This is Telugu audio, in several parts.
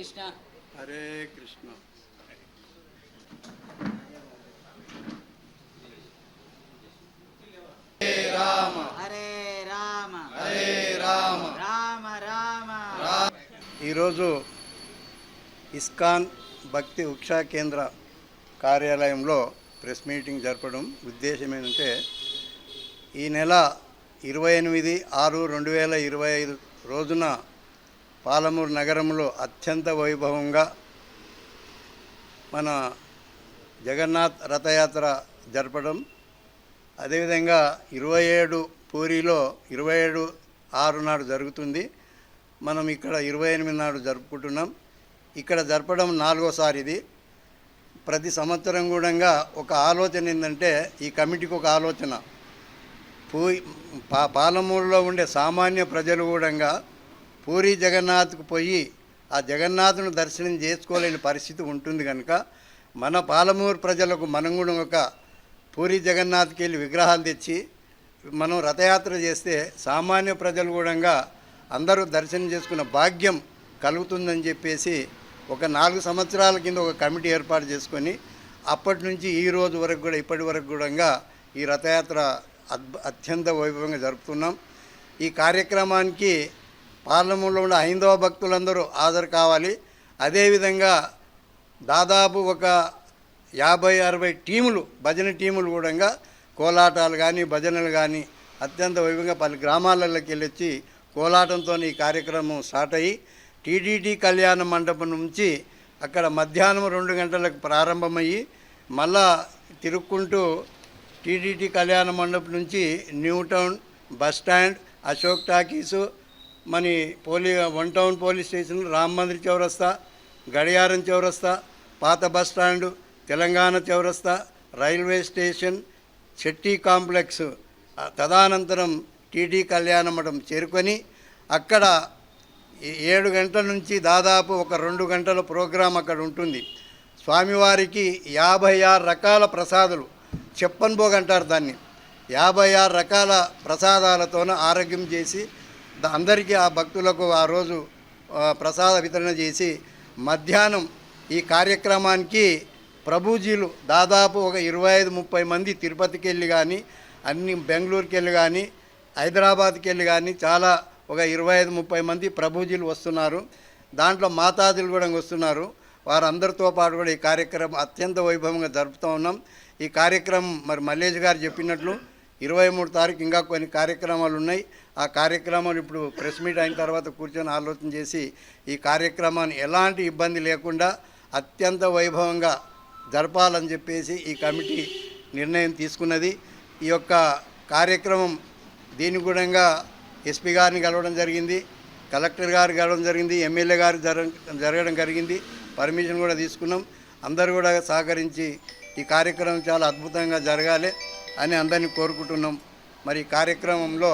కృష్ణ. హరే కృష్ణ. హరే రామ. హరే రామ. రామ. రామ ఈరోజు ఇస్కాన్ భక్తి ఉక్షా కేంద్ర కార్యాలయంలో ప్రెస్ మీటింగ్ జరపడం ఉద్దేశం ఏంటంటే ఈ నెల ఇరవై ఎనిమిది ఆరు రెండు వేల ఇరవై ఐదు రోజున పాలమూరు నగరంలో అత్యంత వైభవంగా మన జగన్నాథ్ రథయాత్ర జరపడం. అదేవిధంగా ఇరవై ఏడు పూరిలో ఇరవై ఏడు ఆరు నాడు జరుగుతుంది. మనం ఇక్కడ ఇరవై ఎనిమిది నాడు జరుపుకుంటున్నాం. ఇక్కడ జరపడం నాలుగోసారి ఇది ప్రతి సంవత్సరం కూడా ఒక ఆలోచన ఏంటంటే ఈ కమిటీకి ఒక ఆలోచన. పూ పా పాలమూరులో ఉండే సామాన్య ప్రజలు కూడా పూరి జగన్నాథ్కు పోయి ఆ జగన్నాథును దర్శనం చేసుకోలేని పరిస్థితి ఉంటుంది కనుక మన పాలమూరు ప్రజలకు మనం కూడా ఒక పూరి జగన్నాథ్కి వెళ్ళి విగ్రహాలు తెచ్చి మనం రథయాత్ర చేస్తే సామాన్య ప్రజలు కూడా అందరూ దర్శనం చేసుకున్న భాగ్యం కలుగుతుందని చెప్పేసి ఒక నాలుగు సంవత్సరాల కింద ఒక కమిటీ ఏర్పాటు చేసుకొని అప్పటి నుంచి ఈ రోజు వరకు కూడా ఇప్పటి వరకు కూడా ఈ రథయాత్ర అద్భు అత్యంత వైభవంగా జరుపుతున్నాం. ఈ కార్యక్రమానికి పార్లమెంట్లో ఉన్న హైందవ భక్తులందరూ హాజరు కావాలి. అదేవిధంగా దాదాపు ఒక యాభై అరవై టీములు భజన టీములు కూడా కోలాటాలు కానీ భజనలు కానీ అత్యంత వైభవంగా పలు గ్రామాలలోకి వెళ్ళొచ్చి కోలాటంతో ఈ కార్యక్రమం స్టార్ట్ అయ్యి టీటీడీ కళ్యాణ మండపం నుంచి అక్కడ మధ్యాహ్నం రెండు గంటలకు ప్రారంభమయ్యి మళ్ళా తిరుక్కుంటూ టీడీటీ కళ్యాణ మండపం నుంచి New Town bus stand Ashok talkies మన పోలీ one town police station Ram Mandir చౌరస్తా గడియారం చౌరస్తా పాత బస్ స్టాండ్ తెలంగాణ చౌరస్తా రైల్వే స్టేషన్ చెట్టి కాంప్లెక్స్ తదనంతరం టీటీ కళ్యాణ మఠం చేరుకొని అక్కడ ఏడు గంటల నుంచి దాదాపు ఒక రెండు గంటల ప్రోగ్రాం అక్కడ ఉంటుంది. స్వామివారికి యాభై ఆరు రకాల ప్రసాదాలు చెప్పన్ అంటారు దాన్ని. యాభై ఆరు రకాల ప్రసాదాలతోన ఆరోగ్యం చేసి అందరికీ ఆ భక్తులకు ఆ రోజు ప్రసాద వితరణ చేసి మధ్యాహ్నం ఈ కార్యక్రమానికి ప్రభుజీలు దాదాపు ఒక ఇరవై ఐదు ముప్పై మంది తిరుపతికి వెళ్ళి కానీ అన్ని బెంగళూరుకి వెళ్ళి కానీ హైదరాబాద్కి వెళ్ళి కానీ చాలా ఒక ఇరవై ఐదు ముప్పై మంది ప్రభుజీలు వస్తున్నారు. దాంట్లో మాతాజీలు కూడా వస్తున్నారు. వారందరితో పాటు కూడా ఈ కార్యక్రమం అత్యంత వైభవంగా జరుపుతూ ఉన్నాం. ఈ కార్యక్రమం మరి మల్లేష్ గారు చెప్పినట్లు ఇరవై మూడు తారీఖు ఇంకా కొన్ని కార్యక్రమాలు ఉన్నాయి. ఆ కార్యక్రమాలు ఇప్పుడు ప్రెస్ మీట్ అయిన తర్వాత కూర్చొని ఆలోచన చేసి ఈ కార్యక్రమాన్ని ఎలాంటి ఇబ్బంది లేకుండా అత్యంత వైభవంగా జరపాలని చెప్పేసి ఈ కమిటీ నిర్ణయం తీసుకున్నది. ఈ యొక్క కార్యక్రమం దీని గుణంగా ఎస్పీ గారిని కలవడం జరిగింది. కలెక్టర్ గారు కలవడం జరిగింది. ఎమ్మెల్యే గారు జరగ జరగడం జరిగింది. పర్మిషన్ కూడా తీసుకున్నాం. అందరూ కూడా సహకరించి ఈ కార్యక్రమం చాలా అద్భుతంగా జరగాలి. అని అందరినీ కోరుకుంటున్నాం. మరి ఈ కార్యక్రమంలో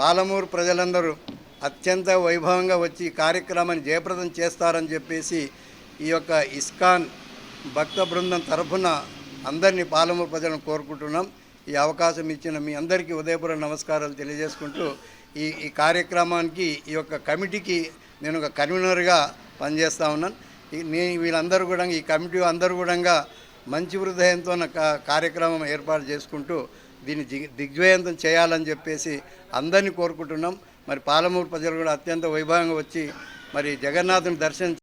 పాలమూరు ప్రజలందరూ అత్యంత వైభవంగా వచ్చి ఈ కార్యక్రమాన్ని జయప్రదం చేస్తారని చెప్పేసి ఈ యొక్క ఇస్కాన్ భక్త బృందం తరఫున అందరినీ పాలమూరు ప్రజలను కోరుకుంటున్నాం. ఈ అవకాశం ఇచ్చిన మీ అందరికీ ఉదయపూర్వ నమస్కారాలు తెలియజేసుకుంటూ ఈ ఈ కార్యక్రమానికి ఈ యొక్క కమిటీకి నేను ఒక కన్వీనర్గా పనిచేస్తూ ఉన్నాను. నేను వీళ్ళందరూ కూడా ఈ కమిటీ అందరూ కూడా మంచి హృదయంతో కా- కార్యక్రమం ఏర్పాటు చేసుకుంటూ దీన్ని దిగ్విజయంతం చేయాలని చెప్పేసి అందరినీ కోరుకుంటున్నాం. మరి పాలమూరు ప్రజలు కూడా అత్యంత వైభవంగా వచ్చి మరి జగన్నాథుని దర్శనం